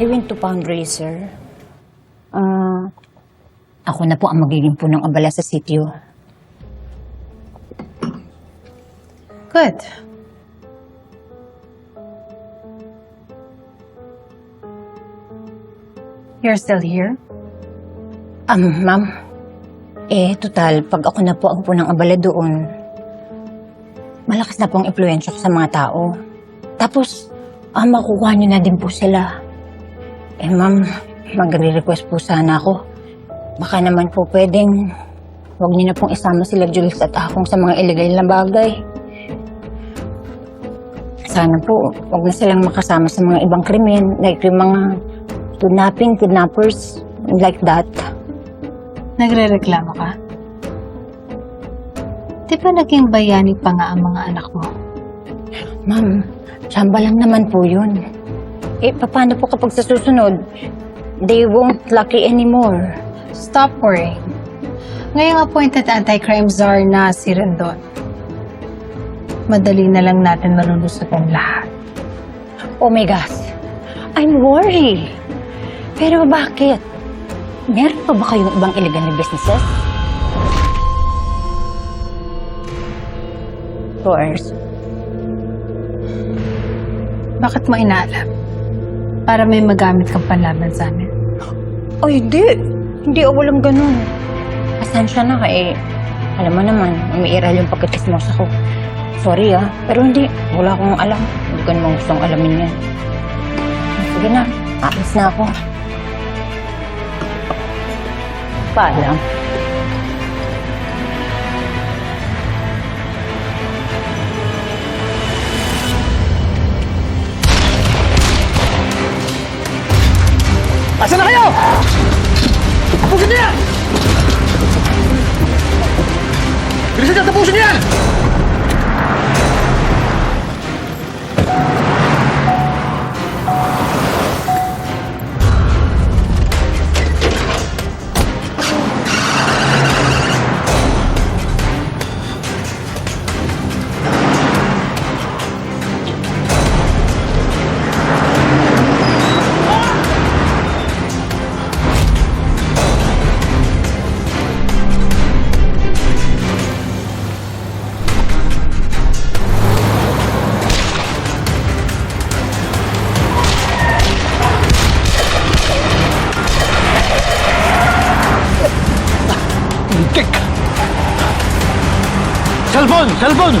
I went to fundraiser. Ah, ako na po ang magiging punong abala sa sityo. Good. You're still here? Um, ma'am, eh, total, pag ako na po ang punang abala doon, malakas na po ang impluensya ko sa mga tao. Tapos, ah, makukuha niyo na din po sila. Eh, ma'am, magre-request po sana ako. Baka naman po pwedeng huwag niyo na pong isama sila Jules at akong sa mga illegal na bagay. Sana po, huwag na silang makasama sa mga ibang krimen, like yung mga kidnapping, kidnappers, like that. Nagre-reklamo ka? Di ba naging bayani pa nga ang mga anak mo? Ma'am, samba lang naman po yun. Eh, paano po kapag sa susunod, they won't lucky anymore? Stop worrying. Ngayong appointed anti-crime czar na si Rendon. Madali na lang natin malulusot ang lahat. Oh my gosh, I'm worried. Pero bakit? Meron pa ba kayong ibang illegal na businesses? Course. Bakit mo inaalam? Para may magamit kang panlaban sa amin. Ay, hindi. Hindi ako walang ganun. Pasensya na ka eh. Alam mo naman, umiiral yung pagkakismosa ko. Sorry ah, pero hindi. Wala akong alam. Hindi ko naman gustong alamin yan. Sige na, aalis na ako. Paalam. Asa na kayo? Tapusin niyo yan! Bilisan niyo, tapusin niyo yan! Cellphone! Cellphone!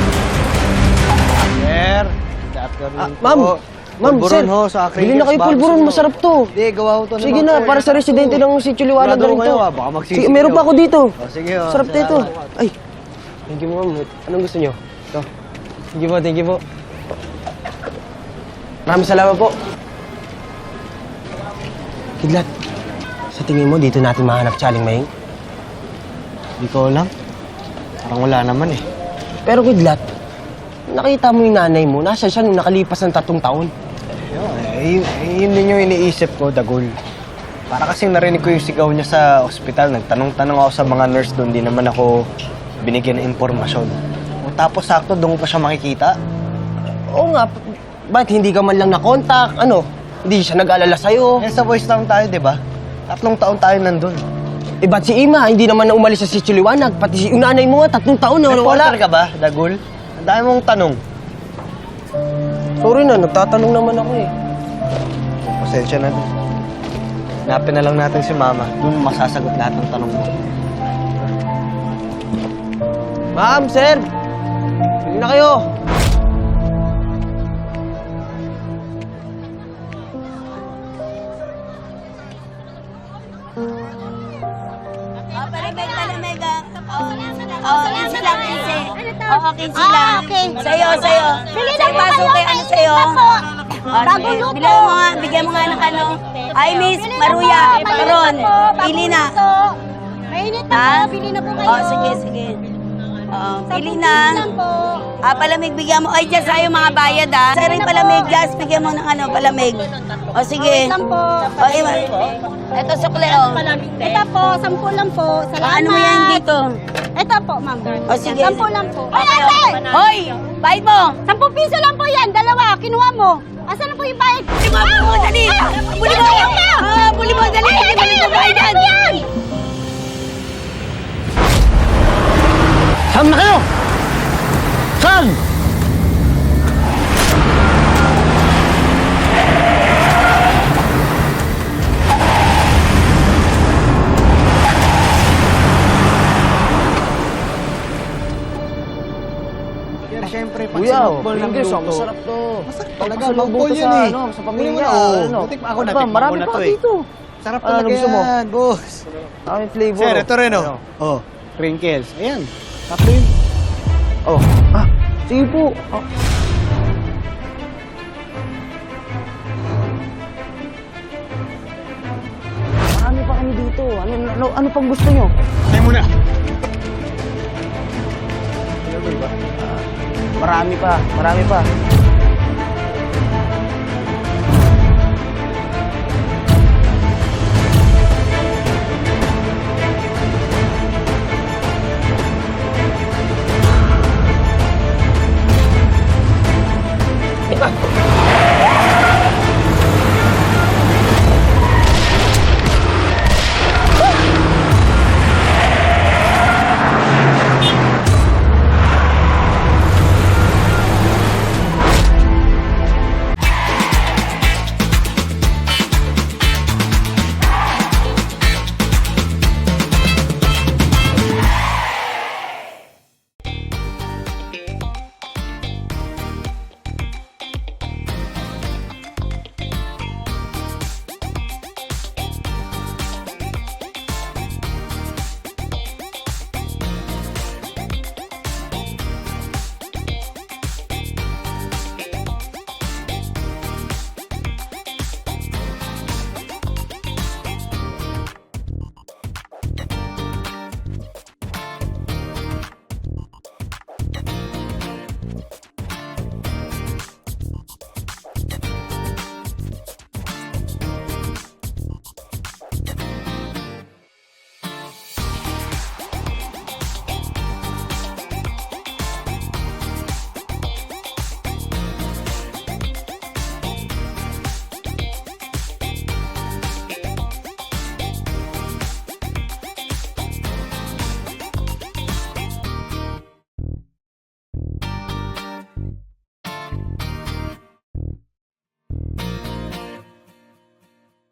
Sir, good afternoon Ah, ma'am. Ma'am, Pulburon sir. ho sa acrylics Bili na kayo pulburon, masarap to. Hindi, gawa ko to ng Sige na, po, para sa residente ng Sitio Liwanag na rin kayo, to. ah, baka Sige, meron pa ako dito. Oh, sige, oh, Sarap na ito. salamat. Ay, thank you ma'am. Anong gusto nyo? Ito. Thank you po, thank you po. Maraming salamat po. Kidlat, sa tingin mo dito natin mahanap si Aling Maying? Hindi ko alam. Parang wala naman eh. Pero Kidlat, nakita mo yung nanay mo, nasa siya nung nakalipas ng tatlong taon. Yun, eh, yun, yun din yung iniisip ko, Dagul. Para kasi narinig ko yung sigaw niya sa ospital. Nagtanong-tanong ako sa mga nurse doon. Di naman ako binigyan ng impormasyon. O, tapos sakto, doon ko pa siya makikita. Oo nga, ba't hindi ka man lang nakontak? Ano, hindi siya nag-alala sa'yo? Eh, sa voice town tayo, di ba? Tatlong taon tayo nandun. Eh, ba't si Ima, hindi naman na umalis sa Sitio Liwanag? Pati si yung nanay mo nga, tatlong taon na wala. Reporter ka ba, Dagul? Ang dami mong tanong. Sorry na, nagtatanong naman ako eh. Pasensya na din. Hanapin na lang natin si Mama. Doon masasagot lahat ng tanong mo. Ma'am, sir! Bili na kayo! Oo, kinsi lang. Sa'yo, sa'yo. Bili na po kayo, kay ano sa'yo. Oh, Bago sige. luto. Bigyan mo nga, bigyan mo nga ng ano. Ay, Miss Maruya, Ron, pili na. Mainit na po, bili na po kayo. Oh, sige, sige. Oo, pili na. Ah, palamig, bigyan mo. Ay, dyan sa'yo mga bayad ah. Sa'yo rin palamig. Jas, bigyan mo ng ano, palamig. O, sige. Wait lang po. O, iba. Ito, sukle, oh. Ito po, sampu lang po. Salamat. Ano mo yan dito? Ito po, ma'am. O, sige. Sampu lang po. Ay, Okay. Hoy! Bayad mo! Sampung piso lang po yan. Dalawa. Kinuha mo. Asan na po yung bayad? Buli mo! Dali! Buli mo! Ah, buli mo! Dali! Buli mo! Bayad! Saan na kayo? Saan? Syempre, pag Kuya, sinutbol ng English, luto, masarap to. Masarap talaga. Bawal to yun sa, eh. ano, sa Kunin pamilya. mo na. ano. Butik ako, Ano natikman marami ko na pa to eh. dito. Sarap Ano talaga gusto mo? yan, boss. Dami flavor. Sir, ito rin oh. Ano? Oh, crinkles. Ayan. Tapos yun. Oh. Ah, sige po. Oh. Marami pa kami dito. Ano, ano, ano pang gusto nyo? Tayo muna. Marami pa, marami pa.